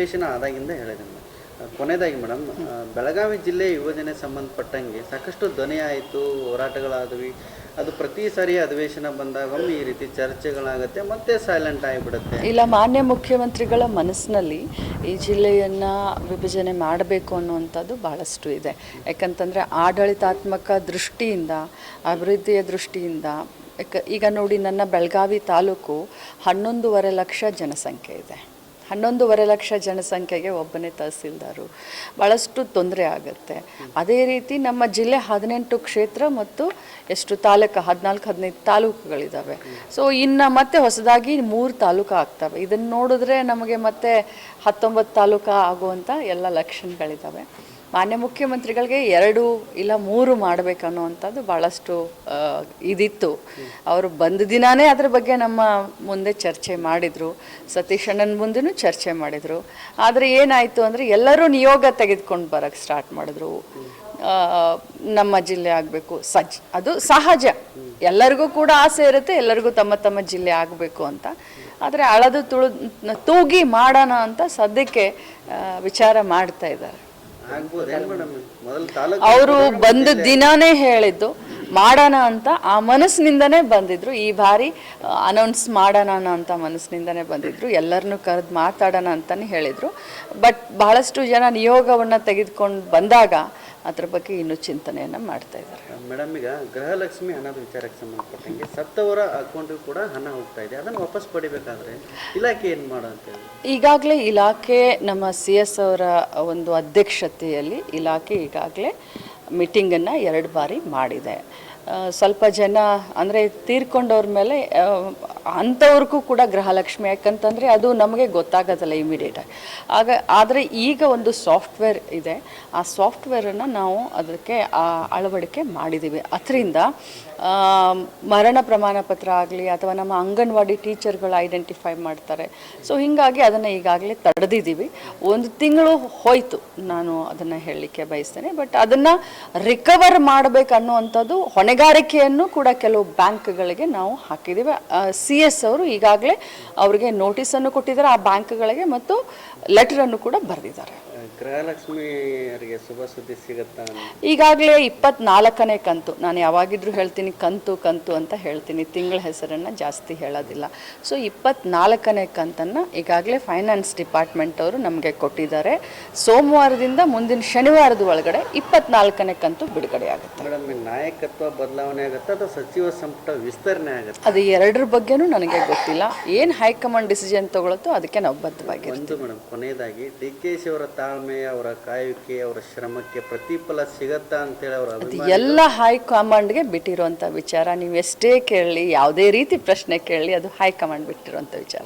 ಅಧಿವೇಶನ ಆದಾಗಿಂದ ಹೇಳಿದೆ ಮೇಡಮ್ ಕೊನೆಯದಾಗಿ ಮೇಡಮ್ ಬೆಳಗಾವಿ ಜಿಲ್ಲೆ ಯುವಜನೆ ಸಂಬಂಧಪಟ್ಟಂಗೆ ಸಾಕಷ್ಟು ಧ್ವನಿ ಆಯಿತು, ಹೋರಾಟಗಳಾದವಿ. ಅದು ಪ್ರತಿ ಸಾರಿ ಅಧಿವೇಶನ ಬಂದಾಗ ಈ ರೀತಿ ಚರ್ಚೆಗಳಾಗುತ್ತೆ, ಮತ್ತೆ ಸೈಲೆಂಟ್ ಆಗಿಬಿಡುತ್ತೆ. ಇಲ್ಲ, ಮಾನ್ಯ ಮುಖ್ಯಮಂತ್ರಿಗಳ ಮನಸ್ಸಿನಲ್ಲಿ ಈ ಜಿಲ್ಲೆಯನ್ನು ವಿಭಜನೆ ಮಾಡಬೇಕು ಅನ್ನುವಂಥದ್ದು ಬಹಳಷ್ಟು ಇದೆ. ಯಾಕಂತಂದರೆ ಆಡಳಿತಾತ್ಮಕ ದೃಷ್ಟಿಯಿಂದ, ಅಭಿವೃದ್ಧಿಯ ದೃಷ್ಟಿಯಿಂದ ಈಗ ನೋಡಿ ನನ್ನ ಬೆಳಗಾವಿ ತಾಲೂಕು ಹನ್ನೊಂದೂವರೆ ಲಕ್ಷ ಜನಸಂಖ್ಯೆ ಇದೆ. ಹನ್ನೊಂದೂವರೆ ಲಕ್ಷ ಜನಸಂಖ್ಯೆಗೆ ಒಬ್ಬನೇ ತಹಸೀಲ್ದಾರು. ಭಾಳಷ್ಟು ತೊಂದರೆ ಆಗುತ್ತೆ. ಅದೇ ರೀತಿ ನಮ್ಮ ಜಿಲ್ಲೆ ಹದಿನೆಂಟು ಕ್ಷೇತ್ರ ಮತ್ತು ಎಷ್ಟು ತಾಲೂಕು, ಹದಿನಾಲ್ಕು, ಹದಿನೈದು ತಾಲೂಕುಗಳಿದ್ದಾವೆ ಸೊ ಇನ್ನು ಮತ್ತೆ ಹೊಸದಾಗಿ ಮೂರು ತಾಲೂಕು ಆಗ್ತವೆ. ಇದನ್ನು ನೋಡಿದ್ರೆ ನಮಗೆ ಮತ್ತೆ ಹತ್ತೊಂಬತ್ತು ತಾಲೂಕು ಆಗುವಂಥ ಎಲ್ಲ ಲಕ್ಷಣಗಳಿದ್ದಾವೆ ಮಾನ್ಯ ಮುಖ್ಯಮಂತ್ರಿಗಳಿಗೆ ಎರಡು ಇಲ್ಲ ಮೂರು ಮಾಡಬೇಕನ್ನುವಂಥದ್ದು ಭಾಳಷ್ಟು ಇದಿತ್ತು. ಅವರು ಬಂದ ದಿನಾನೇ ಅದ್ರ ಬಗ್ಗೆ ನಮ್ಮ ಮುಂದೆ ಚರ್ಚೆ ಮಾಡಿದರು. ಸತೀಶ್ ಅಣ್ಣನ ಮುಂದೆನೂ ಚರ್ಚೆ ಮಾಡಿದರು. ಆದರೆ ಏನಾಯಿತು ಅಂದರೆ ಎಲ್ಲರೂ ನಿಯೋಗ ತೆಗೆದುಕೊಂಡು ಬರೋಕ್ಕೆ ಸ್ಟಾರ್ಟ್ ಮಾಡಿದ್ರು. ನಮ್ಮ ಜಿಲ್ಲೆ ಆಗಬೇಕು. ಸಜ್, ಅದು ಸಹಜ. ಎಲ್ಲರಿಗೂ ಕೂಡ ಆಸೆ ಇರುತ್ತೆ, ಎಲ್ಲರಿಗೂ ತಮ್ಮ ತಮ್ಮ ಜಿಲ್ಲೆ ಆಗಬೇಕು ಅಂತ. ಆದರೆ ಅಳದು ತುಳು, ತೂಗಿ ಮಾಡೋಣ ಅಂತ ಸದ್ಯಕ್ಕೆ ವಿಚಾರ ಮಾಡ್ತಾ ಇದ್ದಾರೆ. ಅವರು ಬಂದ ದಿನಾನೇ ಹೇಳಿದ್ದು ಮಾಡೋಣ ಅಂತ ಆ ಮನಸ್ಸಿನಿಂದನೇ ಬಂದಿದ್ರು. ಈ ಬಾರಿ ಅನೌನ್ಸ್ ಮಾಡೋಣ ಅಂತ ಮನಸ್ಸಿನಿಂದನೇ ಬಂದಿದ್ರು. ಎಲ್ಲರನ್ನೂ ಕರೆದು ಮಾತಾಡೋಣ ಅಂತಲೇ ಹೇಳಿದರು. ಬಟ್ ಬಹಳಷ್ಟು ಜನ ನಿಯೋಗವನ್ನು ತೆಗೆದುಕೊಂಡು ಬಂದಾಗ ಅದ್ರ ಬಗ್ಗೆ ಇನ್ನೂ ಚಿಂತನೆಯನ್ನು ಮಾಡ್ತಾ ಇದ್ದಾರೆ. ಮೇಡಮ್ ಈಗ ಗೃಹಲಕ್ಷ್ಮಿ ಹಣದ ವಿಚಾರಕ್ಕೆ ಸಂಬಂಧಪಟ್ಟಂಗೆ ಸತ್ತವರ ಅಕೌಂಟ್ ಕೂಡ ಹಣ ಹೋಗ್ತಾ ಇದೆ. ಅದನ್ನು ವಾಪಸ್ ಪಡಿಬೇಕಾದ್ರೆ ಇಲಾಖೆ ಏನು ಮಾಡೋ ಅಂತೇಳಿ ಈಗಾಗಲೇ ಇಲಾಖೆ ನಮ್ಮ ಸಿ ಎಸ್ ಅವರ ಒಂದು ಅಧ್ಯಕ್ಷತೆಯಲ್ಲಿ ಇಲಾಖೆ ಈಗಾಗಲೇ ಮೀಟಿಂಗನ್ನು ಎರಡು ಬಾರಿ ಮಾಡಿದೆ. ಸ್ವಲ್ಪ ಜನ ಅಂದರೆ ತೀರ್ಕೊಂಡವ್ರ ಮೇಲೆ ಅಂಥವ್ರಿಗೂ ಕೂಡ ಗೃಹಲಕ್ಷ್ಮಿ. ಯಾಕಂತಂದರೆ ಅದು ನಮಗೆ ಗೊತ್ತಾಗೋದಲ್ಲ ಇಮಿಡಿಯೇಟಾಗಿ ಆಗ. ಆದರೆ ಈಗ ಒಂದು ಸಾಫ್ಟ್ವೇರ್ ಇದೆ. ಆ ಸಾಫ್ಟ್ವೇರನ್ನು ನಾವು ಅದಕ್ಕೆ ಅಳವಡಿಕೆ ಮಾಡಿದ್ದೀವಿ ಅದರಿಂದ ಮರಣ ಪ್ರಮಾಣ ಪತ್ರ ಆಗಲಿ ಅಥವಾ ನಮ್ಮ ಅಂಗನವಾಡಿ ಟೀಚರ್ಗಳು ಐಡೆಂಟಿಫೈ ಮಾಡ್ತಾರೆ. ಸೊ ಹೀಗಾಗಿ ಅದನ್ನು ಈಗಾಗಲೇ ತಡೆದಿದ್ದೀವಿ. ಒಂದು ತಿಂಗಳು ಹೋಯಿತು ನಾನು ಅದನ್ನು ಹೇಳಲಿಕ್ಕೆ ಬಯಸ್ತೇನೆ. ಬಟ್ ಅದನ್ನು ರಿಕವರ್ ಮಾಡಬೇಕು ಅನ್ನುವಂಥದ್ದು ಹೊಣೆಗಾರಿಕೆಯನ್ನು ಕೂಡ ಕೆಲವು ಬ್ಯಾಂಕ್ಗಳಿಗೆ ನಾವು ಹಾಕಿದ್ದೀವಿ. ಸಿ ಎಸ್ ಅವರು ಈಗಾಗಲೇ ಅವರಿಗೆ ನೋಟಿಸನ್ನು ಕೊಟ್ಟಿದ್ದಾರೆ. ಆ ಬ್ಯಾಂಕ್ಗಳಿಗೆ ಮತ್ತು ಲೆಟರನ್ನು ಕೂಡ ಬರೆದಿದ್ದಾರೆ. ಶುಭ ಸುದ್ದಿ ಸಿಗುತ್ತಾ ಈಗಾಗಲೇ ಇಪ್ಪತ್ನಾಲ್ಕನೇ ಕಂತು. ನಾನು ಯಾವಾಗಿದ್ರೂ ಹೇಳ್ತೀನಿ ಕಂತು ಕಂತು ಅಂತ ಹೇಳ್ತೀನಿ. ತಿಂಗಳ ಹೆಸರನ್ನು ಜಾಸ್ತಿ ಹೇಳೋದಿಲ್ಲ. ಸೊ ಇಪ್ಪತ್ನಾಲ್ಕನೇ ಕಂತನ್ನು ಈಗಾಗಲೇ ಫೈನಾನ್ಸ್ ಡಿಪಾರ್ಟ್ಮೆಂಟ್ ಅವರು ನಮಗೆ ಕೊಟ್ಟಿದ್ದಾರೆ. ಸೋಮವಾರದಿಂದ ಮುಂದಿನ ಶನಿವಾರದ ಒಳಗಡೆ ಇಪ್ಪತ್ನಾಲ್ಕನೇ ಕಂತು ಬಿಡುಗಡೆ ಆಗುತ್ತೆ ಮೇಡಮ್ ನಾಯಕತ್ವ ಬದಲಾವಣೆ ಆಗುತ್ತೆ ಅಥವಾ ಸಚಿವ ಸಂಪುಟ ವಿಸ್ತರಣೆ ಆಗುತ್ತೆ? ಅದು ಎರಡರ ಬಗ್ಗೆನೂ ನನಗೆ ಗೊತ್ತಿಲ್ಲ. ಏನು ಹೈಕಮಾಂಡ್ ಡಿಸಿಷನ್ ತಗೊಳುತ್ತೋ ಅದಕ್ಕೆ ನಾವು ಬದ್ಧವಾಗಿ ಒಂದು ಮೇಡಮ್ ಕೊನೆಯದಾಗಿ ಡಿ ಕೆ ಶಿ ಅವರ ತಾಳ್ಮೆ ಅವರ ಕಾಯುವಿಕೆ ಅವರ ಶ್ರಮಕ್ಕೆ ಪ್ರತಿಫಲ ಸಿಗತ್ತಾ ಅಂತೇಳಿ ಅವರ ಅಭಿಮಾನ ಎಲ್ಲ ಹೈಕಮಾಂಡ್ಗೆ ಬಿಟ್ಟಿರುವಂಥ ವಿಚಾರ. ನೀವು ಎಷ್ಟೇ ಕೇಳಲಿ ಯಾವುದೇ ರೀತಿ ಪ್ರಶ್ನೆ ಕೇಳಲಿ ಅದು ಹೈಕಮಾಂಡ್ ಬಿಟ್ಟಿರುವಂಥ ವಿಚಾರ.